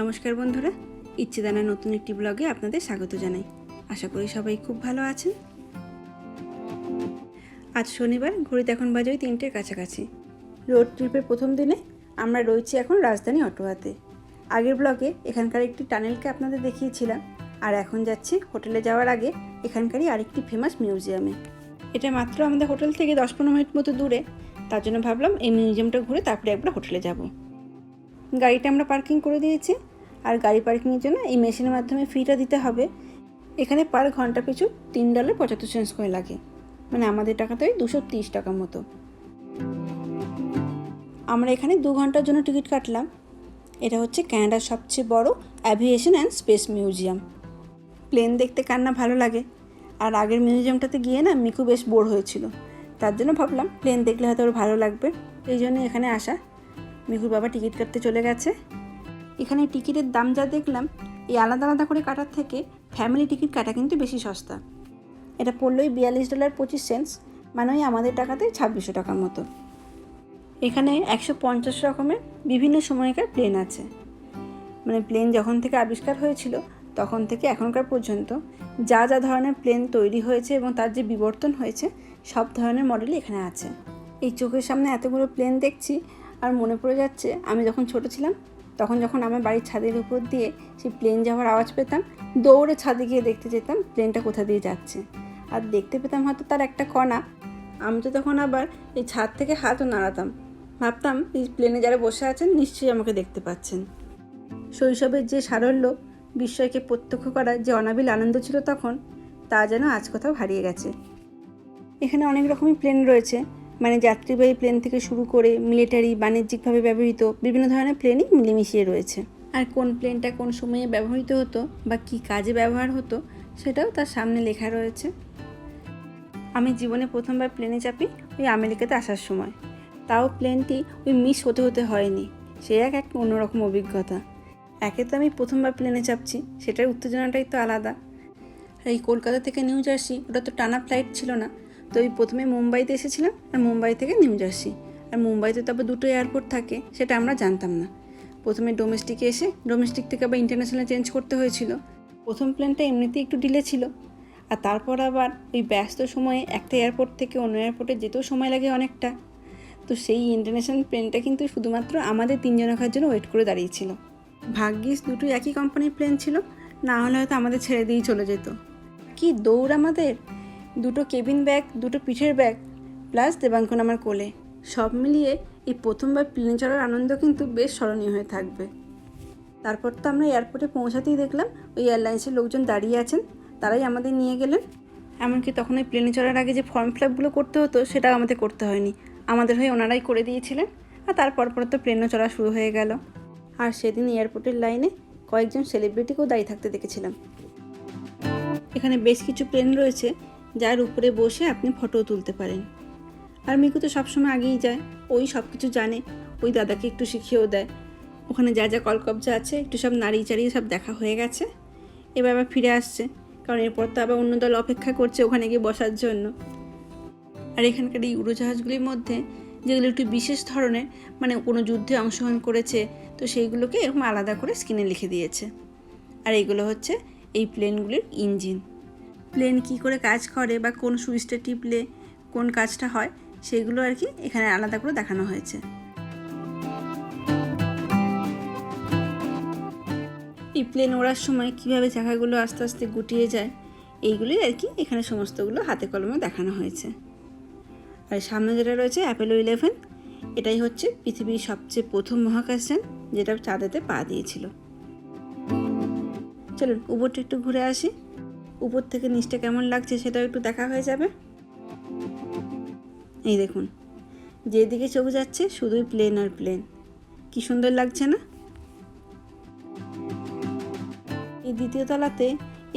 নমস্কার বন্ধুরা, ইচ্ছেদানা নতুন একটি ব্লগে আপনাদের স্বাগত জানাই। আশা করি সবাই খুব ভালো আছেন। আজ শনিবার, ঘড়িতে এখন বাজে ওই তিনটের কাছাকাছি। রোড ট্রিপের প্রথম দিনে আমরা রয়েছি এখন রাজধানী অটোয়াতে। আগের ব্লগে এখানকার একটি টানেলকে আপনাদের দেখিয়েছিলাম, আর এখন যাচ্ছি হোটেলে যাওয়ার আগে এখানকারই আরেকটি ফেমাস মিউজিয়ামে এটা মাত্র আমাদের হোটেল থেকে দশ পনেরো মিনিট মতো দূরে, তার জন্য ভাবলাম এই মিউজিয়ামটা ঘুরে তারপরে একবার হোটেলে যাব। গাড়িটা আমরা পার্কিং করে দিয়েছি। আর গাড়ি পার্কিংয়ের জন্য এই মেশিনের মাধ্যমে ফিটা দিতে হবে। এখানে পার ঘণ্টা পিছু তিন ডলার পঁচাত্তর সেন্স করে লাগে। মানে আমাদের টাকাতে ওই দুশো তিরিশ টাকার মতো। আমরা এখানে দু ঘণ্টার জন্য টিকিট কাটলাম। এটা হচ্ছে ক্যানাডার সবচেয়ে বড় aviation and space museum plane দেখতে কার না ভালো লাগে। আর আগের মিউজিয়ামটাতে গিয়ে না মিকু বেশ বোর হয়েছিল। তার জন্য ভাবলাম প্লেন দেখলে হয়তো ওর ভালো লাগবে। এই জন্য এখানে আসা। মিকুর বাবা টিকিট কাটতে চলে গেছে। এখানে টিকিটের দাম যা দেখলাম, এই আলাদা আলাদা করে কাটার থেকে ফ্যামিলি টিকিট কাটা কিন্তু বেশি সস্তা। এটা পড়লোই বিয়াল্লিশ ডলার পঁচিশ সেন্টস মানে ওই আমাদের টাকাতে ছাব্বিশশো টাকার মতো। এখানে একশো পঞ্চাশ রকমের বিভিন্ন সময়কার প্লেন আছে। মানে প্লেন যখন থেকে আবিষ্কার হয়েছিল, তখন থেকে এখনকার পর্যন্ত যা যা ধরনের প্লেন তৈরি হয়েছে এবং তার যে বিবর্তন হয়েছে, সব ধরনের মডেলই এখানে আছে। এই চোখের সামনে এতগুলো প্লেন দেখছি আর মনে পড়ে যাচ্ছে, আমি যখন ছোট ছিলাম, তখন যখন আমার বাড়ির ছাদের উপর দিয়ে সেই প্লেন যাওয়ার আওয়াজ পেতাম, দৌড়ে ছাদে গিয়ে দেখতে যেতাম প্লেনটা কোথা দিয়ে যাচ্ছে। আর দেখতে পেতাম হয়তো তার একটা কণা। আমি তো তখন আবার এই ছাদ থেকে হাতও নাড়াতাম। ভাবতাম, এই প্লেনে যারা বসে আছেন, নিশ্চয়ই আমাকে দেখতে পাচ্ছেন। শৈশবের যে সারল্য, বিস্ময়কে প্রত্যক্ষ করার যে অনাবিল আনন্দ ছিল তখন, তা যেন আজ কোথাও হারিয়ে গেছে। এখানে অনেক রকমই প্লেন রয়েছে। মানে যাত্রীবাহী প্লেন থেকে শুরু করে মিলিটারি বাণিজ্যিকভাবে ব্যবহৃত বিভিন্ন ধরনের প্লেনই মিলেমিশিয়ে রয়েছে। আর কোন প্লেনটা কোন সময়ে ব্যবহৃত হতো বা কী কাজে ব্যবহার হতো সেটাও তার সামনে লেখা রয়েছে। আমি জীবনে প্রথমবার প্লেনে চাপি ওই আমেরিকাতে আসার সময়। তাও প্লেনটি ওই মিস হতে হতে হয়নি। সে এক এক অন্যরকম অভিজ্ঞতা। একে তো আমি প্রথমবার প্লেনে চাপছি, সেটার উত্তেজনাটাই তো আলাদা। এই কলকাতা থেকে নিউ জার্সি ওটা তো টানা ফ্লাইট ছিল না। তো ওই প্রথমে মুম্বাইতে এসেছিলাম আর মুম্বাই থেকে নিউ জার্সি। আর মুম্বাইতে তো আবার দুটো এয়ারপোর্ট থাকে, সেটা আমরা জানতাম না। প্রথমে ডোমেস্টিকে এসে ডোমেস্টিক থেকে আবার ইন্টারন্যাশনাল চেঞ্জ করতে হয়েছিল। প্রথম প্ল্যানটা এমনিতেই একটু ডিলে ছিল। আর তারপর আবার ওই ব্যস্ত সময়ে একটা এয়ারপোর্ট থেকে অন্য এয়ারপোর্টে যেতেও সময় লাগে অনেকটা। তো সেই ইন্টারন্যাশনাল প্লেনটা কিন্তু শুধুমাত্র আমাদের তিনজন রাখার জন্য ওয়েট করে দাঁড়িয়েছিল। ভাগ্যিস দুটোই একই কোম্পানির প্লেন ছিল, না হলে হয়তো আমাদের ছেড়ে দিয়েই চলে যেত। কি দৌড় আমাদের? দুটো কেবিন ব্যাগ, দুটো পিঠের ব্যাগ, প্লাস দেবাঙ্কন আমার কোলে। সব মিলিয়ে এই প্রথমবার প্লেনে চড়ার আনন্দ কিন্তু বেশ স্মরণীয় হয়ে থাকবে। তারপর তো আমরা এয়ারপোর্টে পৌঁছাতেই দেখলাম ওই এয়ারলাইন্সের লোকজন দাঁড়িয়ে আছেন, তারাই আমাদের নিয়ে গেলেন। এমনকি তখন ওই প্লেনে চড়ার আগে যে ফর্ম ফিল আপগুলো করতে হতো, সেটাও আমাদের করতে হয়নি। আমাদের হয়ে ওনারাই করে দিয়েছিলেন আর তারপর পর তো প্লেনও চড়া শুরু হয়ে গেল। আর সেদিন এয়ারপোর্টের লাইনে কয়েকজন সেলিব্রিটিকেও দাঁড়িয়ে থাকতে দেখেছিলাম। এখানে বেশ কিছু প্লেন রয়েছে যার উপরে বসে আপনি ফটোও তুলতে পারেন। আর মিকু তো সবসময় আগেই যায়, ওই সব কিছু জানে, ওই দাদাকে একটু শিখিয়েও দেয়। ওখানে যা যা কলকবজা আছে, একটু সব নাড়িয়ে চাড়িয়ে সব দেখা হয়ে গেছে। এবার আবার ফিরে আসছে, কারণ এরপর তো আবার অন্য দল অপেক্ষা করছে ওখানে গিয়ে বসার জন্য। আর এখানকার এই উড়োজাহাজগুলির মধ্যে, যেগুলো একটু বিশেষ ধরনের মানে কোনো যুদ্ধে অংশগ্রহণ করেছে, তো সেইগুলোকে এরকম আলাদা করে স্ক্রিনে লিখে দিয়েছে। আর এইগুলো হচ্ছে এই প্লেনগুলির ইঞ্জিন প্লেন কি করে কাজ করে বা কোন সুইচটা টিপলে কোন কাজটা হয়, সেগুলো আর কি এখানে আলাদা করে দেখানো হয়েছে। এই প্লেন ওড়ার সময় কীভাবে চাকাগুলো আস্তে আস্তে গুটিয়ে যায়, এইগুলোই আর কি এখানে সমস্তগুলো হাতে কলমে দেখানো হয়েছে। আর সামনে যেটা রয়েছে অ্যাপেলো ইলেভেন এটাই হচ্ছে পৃথিবীর সবচেয়ে প্রথম মহাকাশযান যেটা চাঁদেতে পা দিয়েছিল। চলুন উপরটা একটু ঘুরে আসি। উপর থেকে নিচটা কেমন লাগছে সেটাও একটু দেখা হয়ে যাবে। এই দেখুন, যেদিকে চোখ যাচ্ছে শুধুই প্লেন আর প্লেন কি সুন্দর লাগছে না? এই দ্বিতীয় তলাতে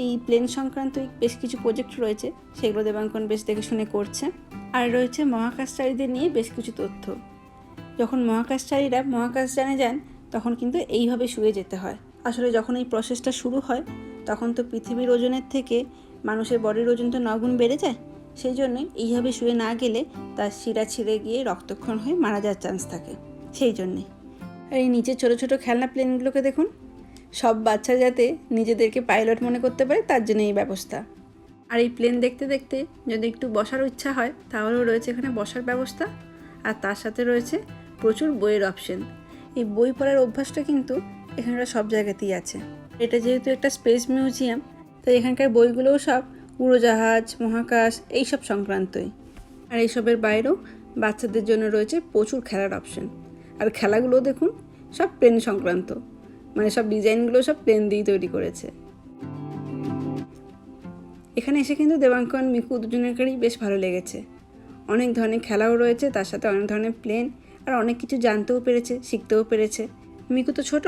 এই প্লেন সংক্রান্ত বেশ কিছু প্রজেক্ট রয়েছে, সেগুলো দেবাঙ্কন বেশ দেখে শুনে করছে। আর রয়েছে মহাকাশচারীদের নিয়ে বেশ কিছু তথ্য। যখন মহাকাশচারীরা মহাকাশ মহাকাশযানে যান, তখন কিন্তু এইভাবে শুয়ে যেতে হয়। আসলে যখন এই প্রসেসটা শুরু হয় তখন তো পৃথিবীর ওজনের থেকে মানুষের বডির ওজন তো নগুণ বেড়ে যায়। সেই জন্যই এইভাবে শুয়ে না গেলে তার শিরা ছিঁড়ে গিয়ে রক্তক্ষরণ হয়ে মারা যাওয়ার চান্স থাকে। সেই জন্যে। আর এই নিচে ছোটো ছোটো খেলনা প্লেনগুলোকে দেখুন। সব বাচ্চা যাতে নিজেদেরকে পাইলট মনে করতে পারে, তার জন্য এই ব্যবস্থা। আর এই প্লেন দেখতে দেখতে যদি একটু বসার ইচ্ছা হয়, তাহলেও রয়েছে এখানে বসার ব্যবস্থা। আর তার সাথে রয়েছে প্রচুর বইয়ের অপশন এই বই পড়ার অভ্যাসটা কিন্তু এখানকার সব জায়গাতেই আছে। এটা যেহেতু একটা স্পেস মিউজিয়াম, তাই এখানকার বইগুলোও সব উড়োজাহাজ, মহাকাশ, এইসব সংক্রান্তই। আর এইসবের বাইরেও বাচ্চাদের জন্য রয়েছে প্রচুর খেলার অপশন আর খেলাগুলোও দেখুন, সব প্লেন সংক্রান্ত। মানে সব ডিজাইনগুলো সব প্লেন দিয়েই তৈরি করেছে। এখানে এসে কিন্তু দেবাঙ্কন, মিকু দুজনেরই বেশ ভালো লেগেছে। অনেক ধরনের খেলাও রয়েছে, তার সাথে অনেক ধরনের প্লেন, আর অনেক কিছু জানতেও পেরেছে, শিখতেও পেরেছে। মিকু তো ছোট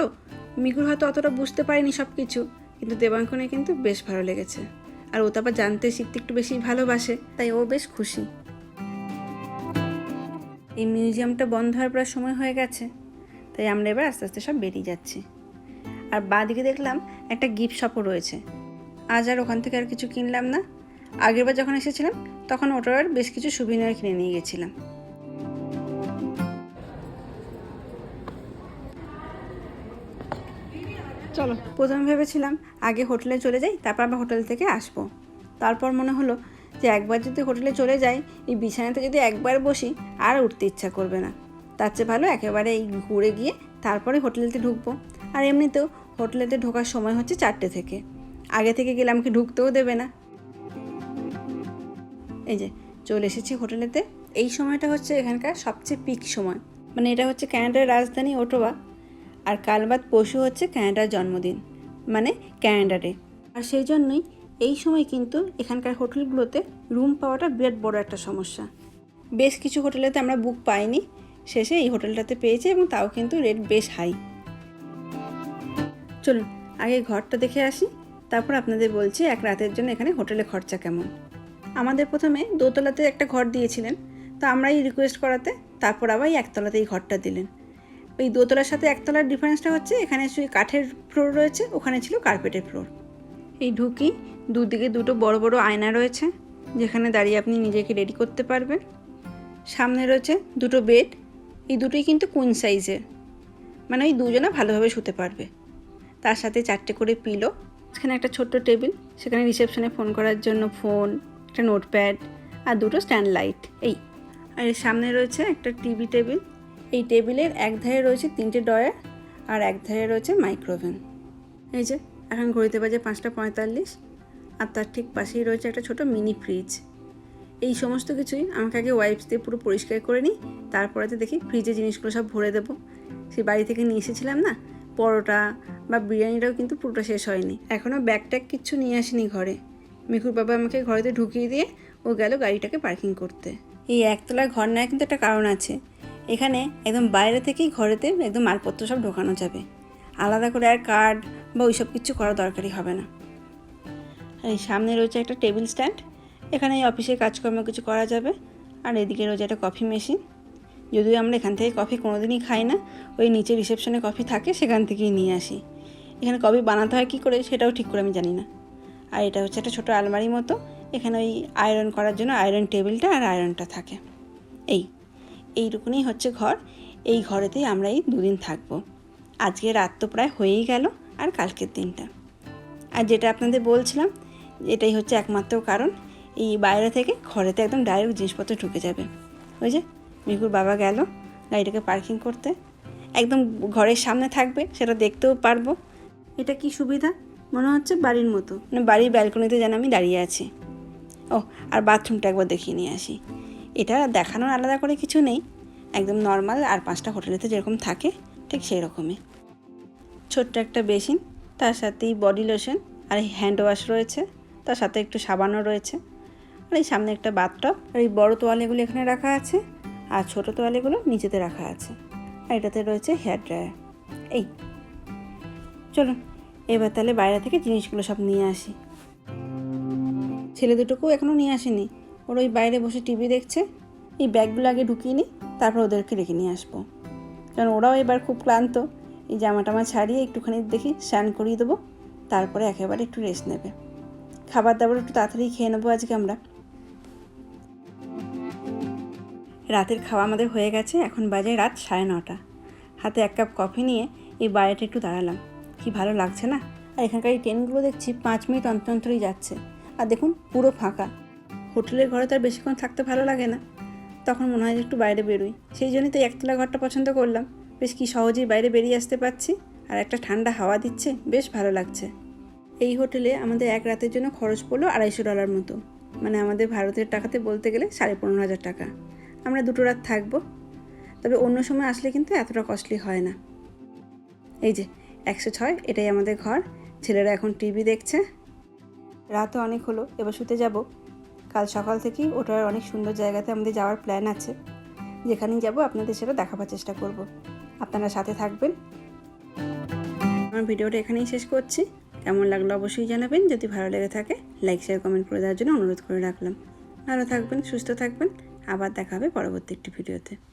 মিকুর হয়তো অতটা বুঝতে পারেনি সব কিছু কিন্তু দেবাঙ্কনে কিন্তু বেশ ভালো লেগেছে। আর ও তো আবার জানতে শিখতে একটু বেশি ভালোবাসে, তাই ও বেশ খুশি। এই মিউজিয়ামটা বন্ধ হওয়ার প্রায় সময় হয়ে গেছে, তাই আমরা এবার আস্তে আস্তে সব বেরিয়ে যাচ্ছি। আর বাঁদিকে দেখলাম একটা গিফট শপও রয়েছে। আজ আর ওখান থেকে আর কিছু কিনলাম না। আগেরবার যখন এসেছিলাম, তখন ওটার বেশ কিছু সুবিনার কিনে নিয়ে গেছিলাম। চলো, প্রথমে ভেবেছিলাম আগে হোটেলে চলে যাই, তারপর আবার হোটেল থেকে আসব। তারপর মনে হলো যে একবার যদি হোটেলে চলে যাই, এই বিছানাতে যদি একবার বসি, আর উঠতে ইচ্ছা করবে না। তার চেয়ে ভালো একেবারে এই ঘুরে গিয়ে তারপরে হোটেলেতে ঢুকবো। আর এমনিতেও হোটেলেতে ঢোকার সময় হচ্ছে চারটে থেকে। আগে থেকে গেলে আমাকে ঢুকতেও দেবে না। এই যে, চলে এসেছি হোটেলেতে। এই সময়টা হচ্ছে এখানকার সবচেয়ে পিক সময়। মানে এটা হচ্ছে ক্যানাডার রাজধানী ওটোয়া। আর কাল বাদ পরশু হচ্ছে ক্যানাডার জন্মদিন মানে ক্যানাডা ডে। আর সেই জন্যই এই সময় কিন্তু এখানকার হোটেলগুলোতে রুম পাওয়াটা বিরাট বড় একটা সমস্যা। বেশ কিছু হোটেলেতে আমরা বুক পাইনি, শেষে এই হোটেলটাতে পেয়েছি এবং তাও কিন্তু রেট বেশ হাই। চলুন, আগে ঘরটা দেখে আসি, তারপর আপনাদের বলছি এক রাতের জন্য এখানে হোটেলে খরচা কেমন। আমাদের প্রথমে দোতলাতে একটা ঘর দিয়েছিলেন, তো আমরাই রিকোয়েস্ট করাতে, তারপর আবার এই একতলাতেই ঘরটা দিলেন। ওই দোতলার সাথে একতলার ডিফারেন্সটা হচ্ছে এখানে শুধু কাঠের ফ্লোর রয়েছে, ওখানে ছিল কার্পেটের ফ্লোর। এই ঢুকি দুদিকে দুটো বড় বড় আয়না রয়েছে, যেখানে দাঁড়িয়ে আপনি নিজেকে রেডি করতে পারবেন। সামনে রয়েছে দুটো বেড এই দুটোই কিন্তু কোন সাইজের মানে ওই দুজনে ভালোভাবে শুতে পারবে। তার সাথে চারটে করে পিলো সেখানে একটা ছোট্ট টেবিল সেখানে রিসেপশনে ফোন করার জন্য ফোন একটা নোটপ্যাড আর দুটো স্ট্যান্ড লাইট এই। আর এর সামনে রয়েছে একটা টিভি টেবিল এই টেবিলের এক ধারে রয়েছে তিনটে ডয়ার আর এক ধারে রয়েছে মাইক্রোওভেন। এই যে, এখন ঘড়িতে বাজে পাঁচটা পঁয়তাল্লিশ আর তার ঠিক পাশেই রয়েছে একটা ছোট মিনি ফ্রিজ। এই সমস্ত কিছুই আমাকে আগে ওয়াইপস দিয়ে পুরো পরিষ্কার করে নিই, তারপরেতে দেখি ফ্রিজে জিনিসগুলো সব ভরে দেবো। সেই বাড়ি থেকে নিয়ে এসেছিলাম না, পরোটা বা বিরিয়ানিটাও কিন্তু পুরোটা শেষ হয়নি। এখনও ব্যাগ ট্যাগ কিচ্ছু নিয়ে আসেনি ঘরে। মিকুর বাবা আমাকে ঘরেতে ঢুকিয়ে দিয়ে ও গেল গাড়িটাকে পার্কিং করতে। এই একতলা ঘর নেওয়ার কিন্তু একটা কারণ আছে। এখানে একদম বাইরে থেকেই ঘরেতে একদম মালপত্র সব ঢোকানো যাবে। আলাদা করে আর কার্ড বা ওইসব কিছু করা দরকারই হবে না। আর এই সামনে রয়েছে একটা টেবিল স্ট্যান্ড। এখানে এই অফিসের কাজকর্ম কিছু করা যাবে। আর এদিকে রয়েছে একটা কফি মেশিন। যদিও আমরা এখান থেকে কফি কোনোদিনই খাই না, ওই নিচে রিসেপশনে কফি থাকে, সেখান থেকেই নিয়ে আসি। এখানে কফি বানাতে হয় কী করে সেটাও ঠিক করে আমি জানি না। আর এটা হচ্ছে একটা ছোটো আলমারি মতো। এখানে ওই আয়রন করার জন্য আয়রন টেবিলটা আর আয়রনটা থাকে। এই। এইটুকুনি হচ্ছে ঘর। এই ঘরেতেই আমরা এই দুদিন থাকব। আজকে রাত তো প্রায় হয়েই গেল আর কালকের দিনটা। আর যেটা আপনাদের বলছিলাম, এটাই হচ্ছে একমাত্র কারণ, এই বাইরে থেকে ঘরেতে একদম ডাইরেক্ট জিনিসপত্র ঢুকে যাবে। ওই যে মিকুর বাবা গেল গাড়িটাকে পার্কিং করতে। একদম ঘরের সামনে থাকবে, সেটা দেখতেও পারব। এটা কি সুবিধা? মনে হচ্ছে বাড়ির মতো। মানে বাড়ির ব্যালকনিতে যেন আমি দাঁড়িয়ে আছি। ও আর বাথরুমটা একবার দেখিয়ে নিয়ে আসি। এটা দেখানোর আলাদা করে কিছু নেই। একদম নর্মাল আর পাঁচটা হোটেলেতে যেরকম থাকে, ঠিক সেই রকমই ছোট্ট একটা বেসিন তার সাথেই বডি লোশন আর হ্যান্ড ওয়াশ রয়েছে, তার সাথে একটু সাবানও রয়েছে। আর এই সামনে একটা বাথটব আর এই বড়ো তোয়ালেগুলো এখানে রাখা আছে, আর ছোটো তোয়ালেগুলো নিচেতে রাখা আছে। আর এটাতে রয়েছে হেয়ার ড্রায়ার এই। চলুন, এবার তাহলে বাইরে থেকে জিনিসগুলো সব নিয়ে আসি। ছেলে দুটোকেও এখনও নিয়ে আসেনি। ওর ওই বাইরে বসে টিভি দেখছে। এই ব্যাগগুলো আগে ঢুকিয়ে নিই তারপর ওদেরকে রেখে নিয়ে আসব। কারণ ওরাও এবার খুব ক্লান্ত। এই জামা টামা ছাড়িয়ে একটুখানি দেখি স্নান করিয়ে দেবো, তারপরে একেবারে একটু রেস্ট নেবে। খাবার দাবার একটু তাড়াতাড়ি খেয়ে নেব আজকে আমরা। রাতের খাওয়া আমাদের হয়ে গেছে, এখন বাজে রাত সাড়ে নটা। হাতে এক কাপ কফি নিয়ে এই বাইরেটা একটু দাঁড়ালাম। কি ভালো লাগছে না? আর এখানকার এই ট্রেনগুলো দেখছি পাঁচ মিনিট অন্তর অন্তরই যাচ্ছে। আর দেখুন পুরো ফাঁকা। হোটেলের ঘরে তো আর বেশিক্ষণ থাকতে ভালো লাগে না। তখন মনে হয় একটু বাইরে বেরোই। সেই জন্যই তো একতলা ঘরটা পছন্দ করলাম। বেশ কি সহজেই বাইরে বেরিয়ে আসতে পারছি। আর একটা ঠান্ডা হাওয়া দিচ্ছে, বেশ ভালো লাগছে। এই হোটেলে আমাদের এক রাতের জন্য খরচ পড়ল আড়াইশো ডলার মতো। মানে আমাদের ভারতের টাকাতে বলতে গেলে সাড়ে পনেরো হাজার টাকা। আমরা দুটো রাত থাকব। তবে অন্য সময় আসলে কিন্তু এতটা কস্টলি হয় না। এই যে, একশো ছয়, এটাই আমাদের ঘর। ছেলেরা এখন টিভি দেখছে। রাতও অনেক হলো, এবার শুতে যাব। কাল সকাল থেকেই ওটার অনেক সুন্দর জায়গাতে আমাদের যাওয়ার প্ল্যান আছে। যেখানেই যাব, আপনাদের সেটা দেখাবার চেষ্টা করব। আপনারা সাথে থাকবেন। আমার ভিডিওটা এখানেই শেষ করছি। কেমন লাগল অবশ্যই জানাবেন। যদি ভালো লেগে থাকে লাইক শেয়ার কমেন্ট করে দেওয়ার জন্য অনুরোধ করে রাখলাম। ভালো থাকবেন, সুস্থ থাকবেন। আবার দেখা হবে পরবর্তী একটি ভিডিওতে।